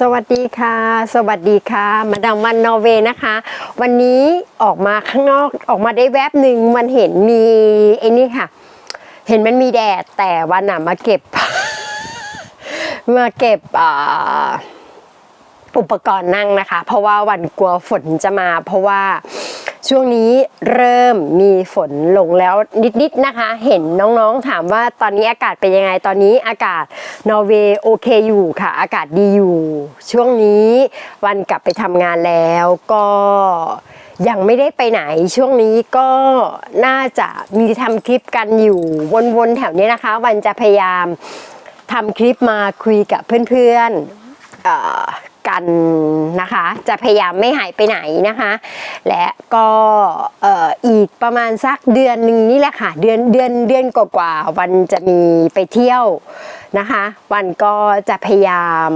สวัสดีค่ะ สวัสดีค่ะ มาดามวันนอร์เวย์นะคะ วันนี้ออกมาข้างนอกออกมาได้แวบหนึ่งมันเห็นมีไอ้นี่ค่ะ เห็นมันมีแดดแต่วันน่ะมาเก็บ มาเก็บอุปกรณ์นั่งนะคะ เพราะว่าวันกลัวฝนจะมา เพราะว่า ช่วงนี้เริ่มมีฝนลงแล้วนิดๆนะคะ เห็นน้องๆถามว่าตอนนี้อากาศเป็นยังไงตอนนี้อากาศนอร์เวย์โอเคอยู่ค่ะ อากาศดีอยู่ ช่วงนี้วันกลับไปทำงานแล้วก็ยังไม่ได้ไปไหนช่วงนี้ก็น่าจะมีทำคลิปกันอยู่วนๆแถวนี้นะคะ วันจะพยายามทำคลิปมาคุยกับเพื่อนๆันนะคะ จะพยายามไม่หายไปไหนนะคะ และก็เอ่ออีกประมาณสักเดือนหนึ่งนี่แหละค่ะ เดือนเดือนเดือนกว่าๆวันจะมีไปเที่ยวนะคะ วันก็จะพยายาม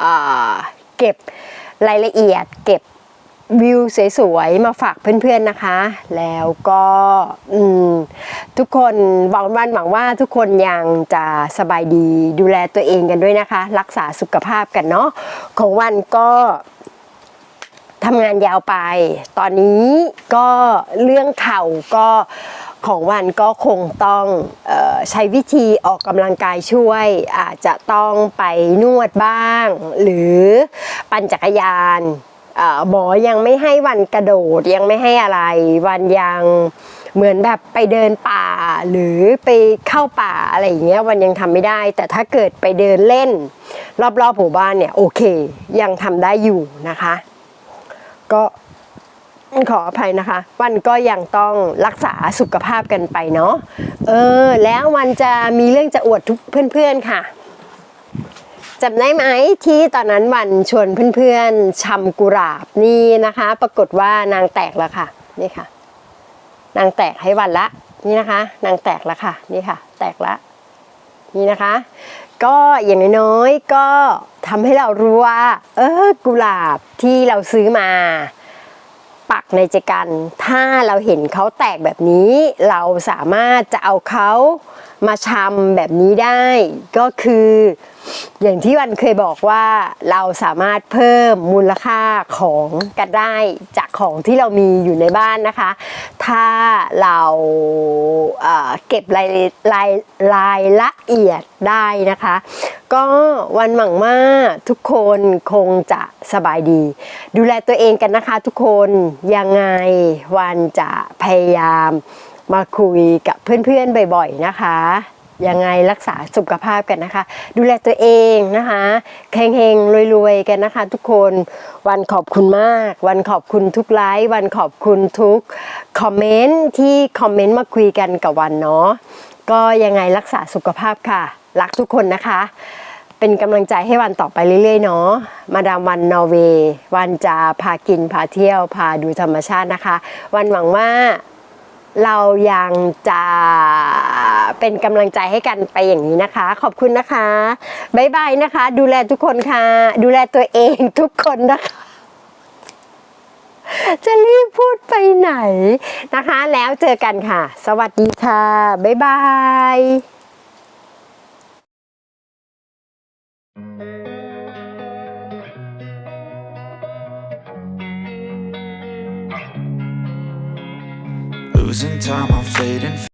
เอ่อเก็บรายละเอียด เก็บวิวสวยๆมาฝากเพื่อนๆนะคะ แล้วก็อืม ทุกคนหวังวันหวังว่าทุกคนยังจะสบายดีดูแลตัวเองกันด้วยนะคะ รักษาสุขภาพกันเนาะของวันก็ทำงานยาวไป ตอนนี้ก็เรื่องเข่าก็ของวันก็คงต้องออใช้วิธีออกกำลังกายช่วย อาจจะต้องไปนวดบ้าง หรือปั่นจักรยานเอ่อหมอยังไม่ให้วันกระโดดยังไม่ให้อะไร วันยัง เหมือนแบบไปเดินป่าหรือไปเข้าป่าอะไรอย่างเงี้ยวันยังทำไม่ได้ แต่ถ้าเกิดไปเดินเล่น รอบๆหมู่บ้านเนี่ยโอเค ยังทำได้อยู่นะคะ ก็ขออภัยนะคะ วันก็ยังต้องรักษาสุขภาพกันไปเนาะเออ แล้ววันจะมีเรื่องจะอวดทุกเพื่อนๆค่ะจำได้ไหมที่ตอนนั้นวันชวนเพื่อนๆชำกุหลาบนี่นะคะ ปรากฏว่านางแตกแล้วค่ะ นี่ค่ะ นางแตกให้วันละนี่นะคะ นางแตกแล้วค่ะนี่ค่ะ แตกละนี่นะคะ ก็อย่างน้อยๆก็ทำให้เรารู้ว่า เออกุหลาบที่เราซื้อมา ปักในใจกัน ถ้าเราเห็นเขาแตกแบบนี้ เราสามารถจะเอาเขามาชำแบบนี้ได้ ก็คือ อย่างที่วันเคยบอกว่าเราสามารถเพิ่มมูลค่าของกันได้จากของที่เรามีอยู่ในบ้านนะคะ ถ้าเราเเก็บรายรายรายละเอียดได้นะคะ ก็วันหวังว่าทุกคนคงจะสบายดี ดูแลตัวเองกันนะคะทุกคนยังไงวันจะพยายามมาคุยกับเพื่อนๆบ่อยๆนะคะยังไงรักษาสุขภาพกันนะคะ ดูแลตัวเองนะคะแข็งเฮงๆรวยๆกันนะคะ ทุกคนวันขอบคุณมาก วันขอบคุณทุกไลค์วันขอบคุณทุกคอมเมนต์ที่คอมเมนต์มาคุยกันกับวันเนาะ ก็ยังไงรักษาสุขภาพค่ะ รักทุกคนนะคะ เป็นกำลังใจให้วันต่อไปเรื่อยๆเนาะมาดามวันนอร์เวย์วันจะพากินพาเที่ยวพาดูธรรมชาตินะคะ วันหวังว่าเรายังจะเป็นกำลังใจให้กันไปอย่างนี้นะคะ ขอบคุณนะคะ บ๊ายบายนะคะ ดูแลทุกคนค่ะ ดูแลตัวเองทุกคนนะคะ จะรีบพูดไปไหนนะคะ แล้วเจอกันค่ะ สวัสดีค่ะ บ๊ายบาย Losing time, I'm fading